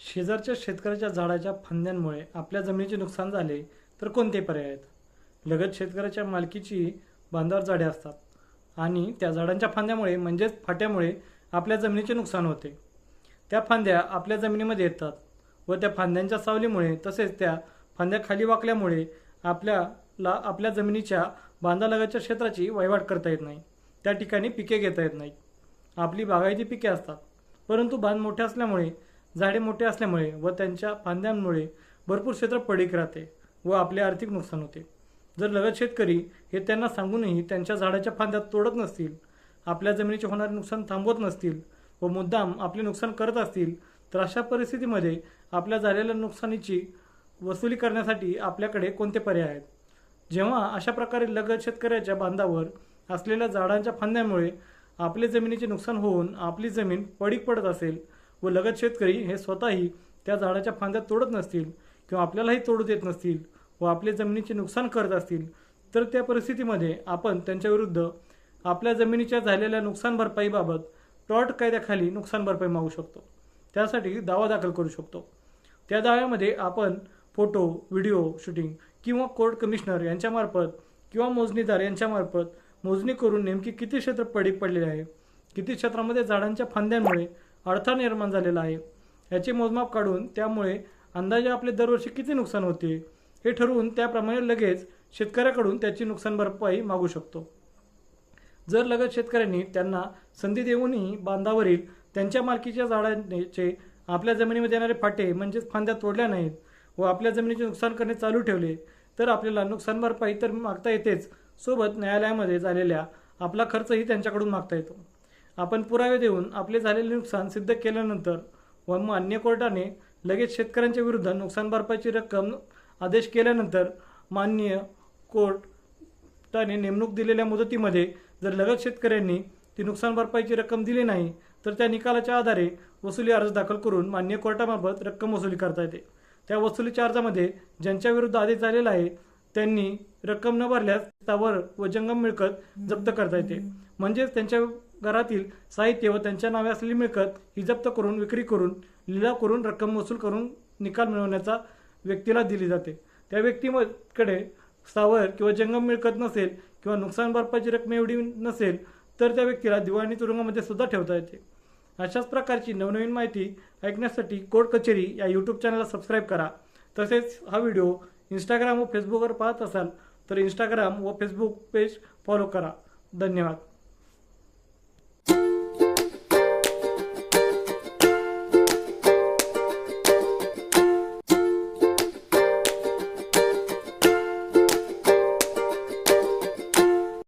शेजारच्या शेतकऱ्याच्या झाडाच्या फांद्यांमुळे आपल्या जमिनीचे नुकसान झाले तर कोणते पर्याय आहेत? लगत शेतकऱ्याच्या मालकीची बांधावर झाडे असतात आणि त्या झाडांच्या फांद्यामुळे म्हणजेच फाट्यामुळे आपल्या जमिनीचे नुकसान होते. त्या फांद्या आपल्या जमिनीमध्ये येतात व त्या फांद्यांच्या सावलीमुळे तसेच त्या फांद्या खाली वाकल्यामुळे आपल्याला आपल्या जमिनीच्या बांधालगतच्या क्षेत्राची वहिवाट करता येत नाही. त्या ठिकाणी पिके घेता येत नाही आपली बागायती पिके असतात. परंतु बांध मोठे असल्यामुळे झाडे मोठे असल्यामुळे व त्यांच्या फांद्यांमुळे भरपूर क्षेत्र पडीक राहते व आपले आर्थिक नुकसान होते. जर लगत शेतकरी हे त्यांना सांगूनही त्यांच्या झाडाच्या फांद्यात तोडत नसतील आपल्या जमिनीचे होणारे नुकसान थांबवत नसतील व मुद्दाम आपले नुकसान करत असतील तर अशा परिस्थितीमध्ये आपल्या झालेल्या नुकसानीची वसुली करण्यासाठी आपल्याकडे कोणते पर्याय आहेत? जेव्हा अशा प्रकारे लगत शेतकऱ्याच्या बांधावर असलेल्या झाडांच्या फांद्यामुळे आपले जमिनीचे नुकसान होऊन आपली जमीन पडीक पडत असेल व लगत शेतकरी हे स्वतःही त्या झाडाच्या फांद्या तोडत नसतील किंवा आपल्यालाही तोडू देत नसतील व आपल्या जमिनीचे नुकसान करत असतील तर त्या परिस्थितीमध्ये आपण त्यांच्याविरुद्ध आपल्या जमिनीच्या झालेल्या नुकसान भरपाईबाबत प्लॉट कायद्याखाली नुकसान भरपाई मागू शकतो. त्यासाठी दावा दाखल करू शकतो. त्या दाव्यामध्ये आपण फोटो व्हिडिओ शूटिंग किंवा कोर्ट कमिशनर यांच्यामार्फत किंवा मोजणीदार यांच्यामार्फत मोजणी करून नेमकी किती क्षेत्र पडीक पडलेले आहे किती क्षेत्रामध्ये झाडांच्या फांद्यांमुळे अडथळा निर्माण झालेला आहे. याचे मोजमाप काढून त्यामुळे अंदाजे आपले दरवर्षी किती नुकसान होते हे ठरवून त्याप्रमाणे लगेच शेतकऱ्याकडून त्याची नुकसान भरपाई मागू शकतो. जर लगत शेतकऱ्यांनी त्यांना संधी देऊनही बांधावरील त्यांच्या मालकीच्या झाडांचे आपल्या जमिनीमध्ये येणारे फाटे म्हणजेच फांद्या तोडल्या नाहीत व आपल्या जमिनीचे नुकसान करणे चालू ठेवले तर आपल्याला नुकसान भरपाई तर मागता येतेच. सोबत न्यायालयामध्ये झालेल्या आपला खर्चही त्यांच्याकडून मागता येतो. आपण पुरावे देऊन आपले झालेले नुकसान सिद्ध केल्यानंतर व मान्य कोर्टाने लगेच शेतकऱ्यांच्या विरुद्ध नुकसान भरपाईची रक्कम आदेश केल्यानंतर मान्य कोर्टाने नेमणूक दिलेल्या मुदतीमध्ये जर लगत शेतकऱ्यांनी ती नुकसान भरपाईची रक्कम दिली नाही तर त्या निकालाच्या आधारे वसुली अर्ज दाखल करून मान्य कोर्टामार्फत रक्कम वसुली करता येते. त्या वसुलीच्या अर्जामध्ये ज्यांच्या विरुद्ध आदेश झालेला आहे त्यांनी रक्कम न भरल्यास त्यावर व जंगम मिळकत जप्त करता येते. म्हणजेच त्यांच्या घरातील साहित्य व त्यांच्या नावे असलेली मिळकत ही जप्त करून विक्री करून लिलाव करून रक्कम वसूल करून निकाल मिळवण्याचा व्यक्तीला दिली जाते. त्या व्यक्तीकडे स्थावर किंवा जंगम मिळकत नसेल किंवा नुकसान भरपाईची रक्कम एवढी नसेल तर त्या व्यक्तीला दिवाणी तुरुंगामध्ये सुद्धा ठेवता येते. अशाच प्रकारची नवनवीन माहिती ऐकण्यासाठी कोर्ट कचेरी या यूट्यूब चॅनलला सबस्क्राईब करा. तसेच हा व्हिडिओ इंस्टाग्राम व फेसबुकवर पाहत असाल तर इंस्टाग्राम व फेसबुक पेज फॉलो करा. धन्यवाद.